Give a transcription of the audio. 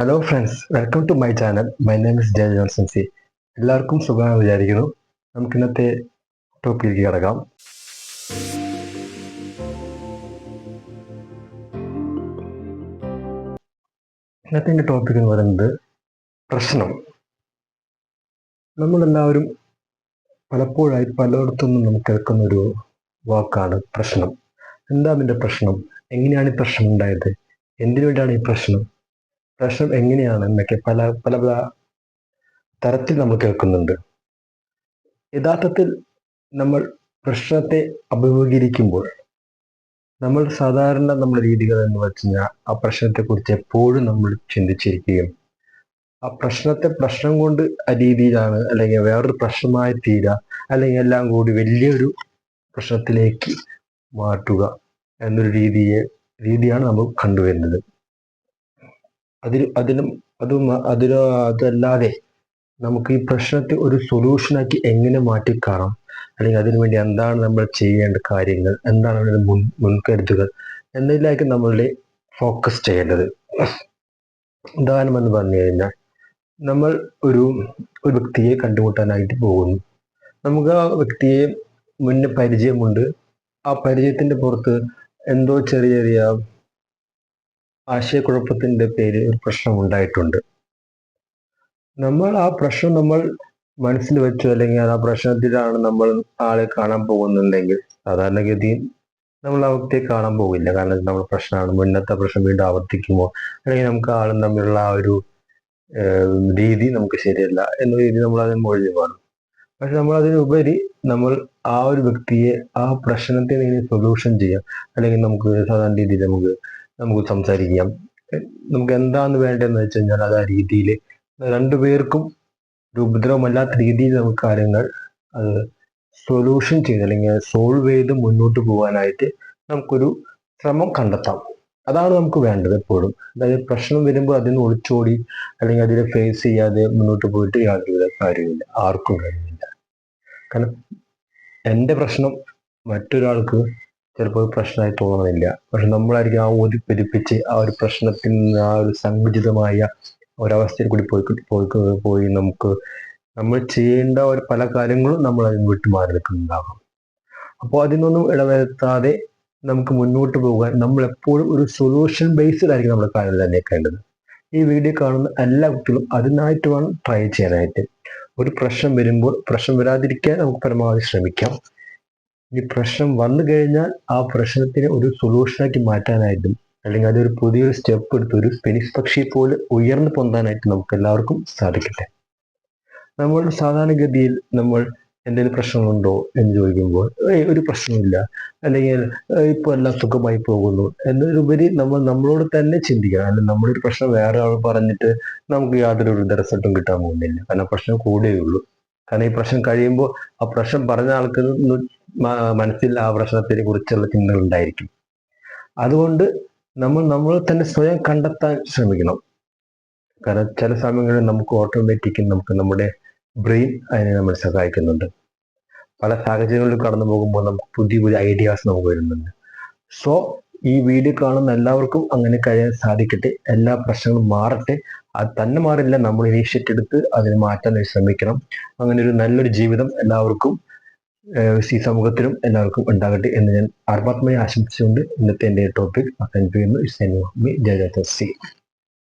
Hello friends welcome to my channel my name is Jaya Johnson C എല്ലാവർക്കും സുഖമായി വിചാരിക്കുന്നു. നമുക്ക് ഇന്നത്തെ ടോപ്പിക്കിലേക്ക് കിടക്കാം. ഇന്നത്തെ എന്റെ ടോപ്പിക് എന്ന് പറയുന്നത് പ്രശ്നം. നമ്മളെല്ലാവരും പലപ്പോഴായി പലയിടത്തുനിന്നും നമുക്ക് കേൾക്കുന്ന ഒരു വാക്കാണ് പ്രശ്നം. എന്താ അതിന്റെ പ്രശ്നം? എങ്ങനെയാണ് ഈ പ്രശ്നം ഉണ്ടായത്? എന്തിനു വേണ്ടിയാണ് ഈ പ്രശ്നം? പ്രശ്നം എങ്ങനെയാണ് എന്നൊക്കെ പല പല പല തരത്തിൽ നമ്മൾ കേൾക്കുന്നുണ്ട്. യഥാർത്ഥത്തിൽ നമ്മൾ പ്രശ്നത്തെ അഭിമുഖീകരിക്കുമ്പോൾ നമ്മൾ സാധാരണ നമ്മുടെ രീതികൾ എന്ന് വെച്ച് കഴിഞ്ഞാൽ ആ പ്രശ്നത്തെക്കുറിച്ച് എപ്പോഴും നമ്മൾ ചിന്തിച്ചിരിക്കുകയും ആ പ്രശ്നത്തെ പ്രശ്നം കൊണ്ട് ആ രീതിയിലാണ് അല്ലെങ്കിൽ വേറൊരു പ്രശ്നമായി തീരുക അല്ലെങ്കിൽ എല്ലാം കൂടി വലിയൊരു പ്രശ്നത്തിലേക്ക് മാറ്റുക എന്നൊരു രീതിയെ രീതിയാണ് നമ്മൾ കണ്ടുവരുന്നത്. അതിൽ അതിലും അതും അതിന് അതല്ലാതെ നമുക്ക് ഈ പ്രശ്നത്തെ ഒരു സൊല്യൂഷനാക്കി എങ്ങനെ മാറ്റിക്കാണാം അല്ലെങ്കിൽ അതിനുവേണ്ടി എന്താണ് നമ്മൾ ചെയ്യേണ്ട കാര്യങ്ങൾ എന്താണ് അതിന്റെ മുൻ മുൻകരുതുകൾ എന്നതിലേക്ക് നമ്മളുടെ ഫോക്കസ് ചെയ്യേണ്ടത്. ഉദാഹരണം എന്ന് പറഞ്ഞു കഴിഞ്ഞാൽ നമ്മൾ ഒരു ഒരു വ്യക്തിയെ കണ്ടുമുട്ടാനായിട്ട് പോകുന്നു. നമുക്ക് ആ വ്യക്തിയെ മുന്നേ പരിചയമുണ്ട്. ആ പരിചയത്തിന്റെ പുറത്ത് എന്തോ ചെറിയ ചെറിയ ആശയക്കുഴപ്പത്തിന്റെ പേരിൽ ഒരു പ്രശ്നം ഉണ്ടായിട്ടുണ്ട്. നമ്മൾ ആ പ്രശ്നം നമ്മൾ മനസ്സിൽ വെച്ചു അല്ലെങ്കിൽ ആ പ്രശ്നത്തിലാണ് നമ്മൾ ആളെ കാണാൻ പോകുന്നുണ്ടെങ്കിൽ സാധാരണഗതിയിൽ നമ്മൾ ആ വ്യക്തിയെ കാണാൻ പോകില്ല. കാരണം നമ്മൾ പ്രശ്നമാണ്. മുന്നത്തെ പ്രശ്നം വീണ്ടും ആവർത്തിക്കുമോ? അല്ലെങ്കിൽ നമുക്ക് ആളും തമ്മിലുള്ള ആ ഒരു രീതി നമുക്ക് ശരിയല്ല എന്ന രീതി നമ്മൾ അതിന് മൊഴി കാണും പക്ഷെ നമ്മൾ അതിനുപരി നമ്മൾ ആ ഒരു വ്യക്തിയെ ആ പ്രശ്നത്തിന് സൊല്യൂഷൻ ചെയ്യാം? അല്ലെങ്കിൽ നമുക്ക് സാധാരണ രീതിയിൽ നമുക്ക് നമുക്ക് സംസാരിക്കാം. നമുക്ക് എന്താണ് വേണ്ടതെന്ന് വെച്ച് കഴിഞ്ഞാൽ അത് ആ രീതിയിൽ രണ്ടുപേർക്കും ഒരു ഉപദ്രവമല്ലാത്ത രീതിയിൽ നമുക്ക് കാര്യങ്ങൾ അത് സൊല്യൂഷൻ ചെയ്ത് അല്ലെങ്കിൽ സോൾവ് ചെയ്ത് മുന്നോട്ട് പോകാനായിട്ട് നമുക്കൊരു ശ്രമം കണ്ടെത്താം. അതാണ് നമുക്ക് വേണ്ടത് എപ്പോഴും. അതായത് പ്രശ്നം വരുമ്പോൾ അതിന് ഒളിച്ചോടി അല്ലെങ്കിൽ അതിനെ ഫേസ് ചെയ്യാതെ മുന്നോട്ട് പോയിട്ട് യാതൊരുവിധ കാര്യമില്ല ആർക്കും കാര്യമില്ല കാരണം എന്റെ പ്രശ്നം മറ്റൊരാൾക്ക് ചിലപ്പോൾ പ്രശ്നമായി തോന്നണില്ല പക്ഷെ നമ്മളായിരിക്കും ആ ഒരു പെരുപ്പിച്ച് ആ ഒരു പ്രശ്നത്തിൽ നിന്ന് ആ ഒരു സങ്കുചിതമായ ഒരവസ്ഥയിൽ കൂടി പോയി പോയി പോയി നമുക്ക് നമ്മൾ ചെയ്യേണ്ട ഒരു പല കാര്യങ്ങളും നമ്മൾ അതിന് വിട്ടു മാറി നിൽക്കുന്നുണ്ടാകും അപ്പോൾ അതിനൊന്നും ഇടവരുത്താതെ നമുക്ക് മുന്നോട്ട് പോകാൻ നമ്മൾ എപ്പോഴും ഒരു സൊല്യൂഷൻ ബേസ്ഡ് ആയിരിക്കും നമ്മുടെ കാര്യം തന്നെ കേണ്ടത് ഈ വീഡിയോ കാണുന്ന എല്ലാ കുട്ടികളും അതിനായിട്ട് വേണം ട്രൈ ചെയ്യാനായിട്ട്. ഒരു പ്രശ്നം വരുമ്പോൾ പ്രശ്നം വരാതിരിക്കാൻ നമുക്ക് പരമാവധി ശ്രമിക്കാം. ഈ പ്രശ്നം വന്നു കഴിഞ്ഞാൽ ആ പ്രശ്നത്തിനെ ഒരു സൊല്യൂഷനാക്കി മാറ്റാനായിട്ടും അല്ലെങ്കിൽ അതൊരു പുതിയൊരു സ്റ്റെപ്പ് എടുത്ത് ഒരു ഫിനിഷ് പക്ഷി പോലെ ഉയർന്നു പൊന്താനായിട്ട് നമുക്ക് എല്ലാവർക്കും സാധിക്കട്ടെ. നമ്മൾ സാധാരണഗതിയിൽ നമ്മൾ എന്തെങ്കിലും പ്രശ്നമുണ്ടോ എന്ന് ചോദിക്കുമ്പോൾ ഒരു പ്രശ്നമില്ല അല്ലെങ്കിൽ ഇപ്പോൾ എല്ലാം സുഖമായി പോകുന്നു. എന്നതിലുപരി നമ്മൾ നമ്മളോട് തന്നെ ചിന്തിക്കണം. അല്ലെങ്കിൽ ഒരു പ്രശ്നം വേറെ ആൾ പറഞ്ഞിട്ട് നമുക്ക് യാതൊരു റിസൾട്ടും കിട്ടാൻ പോകുന്നില്ല. കാരണം പ്രശ്നം കൂടെയുള്ളൂ കാരണം ഈ പ്രശ്നം കഴിയുമ്പോൾ ആ പ്രശ്നം പറഞ്ഞ ആൾക്ക് മനസ്സിൽ ആ പ്രശ്നത്തിനെ കുറിച്ചുള്ള ചിന്തകൾ ഉണ്ടായിരിക്കും. അതുകൊണ്ട് നമ്മൾ നമ്മൾ തന്നെ സ്വയം കണ്ടെത്താൻ ശ്രമിക്കണം. കാരണം ചില സമയങ്ങളിൽ നമുക്ക് ഓട്ടോമാറ്റിക്കും നമുക്ക് നമ്മുടെ ബ്രെയിൻ അതിനെ നമ്മൾ സഹായിക്കുന്നുണ്ട്. പല സാഹചര്യങ്ങളിൽ കടന്നു പോകുമ്പോൾ നമുക്ക് പുതിയ പുതിയ ഐഡിയാസ് നമുക്ക് വരുന്നുണ്ട്. സോ ഈ വീഡിയോ കാണുന്ന എല്ലാവർക്കും അങ്ങനെ കഴിയാൻ സാധിക്കട്ടെ. എല്ലാ പ്രശ്നങ്ങളും മാറട്ടെ. അത് തന്നെ മാറില്ല. നമ്മൾ ഇനീഷ്യേറ്റ് എടുത്ത് അതിനെ മാറ്റാൻ ശ്രമിക്കണം. അങ്ങനെ ഒരു നല്ലൊരു ജീവിതം എല്ലാവർക്കും ഈ സമൂഹത്തിലും എല്ലാവർക്കും ഉണ്ടാകട്ടെ എന്ന് ഞാൻ ആത്മാത്മയെ ആശംസിച്ചുകൊണ്ട് ഇന്നത്തെ എന്റെ ടോപ്പിക് അവസാനിപ്പിക്കുന്നു ജയ സി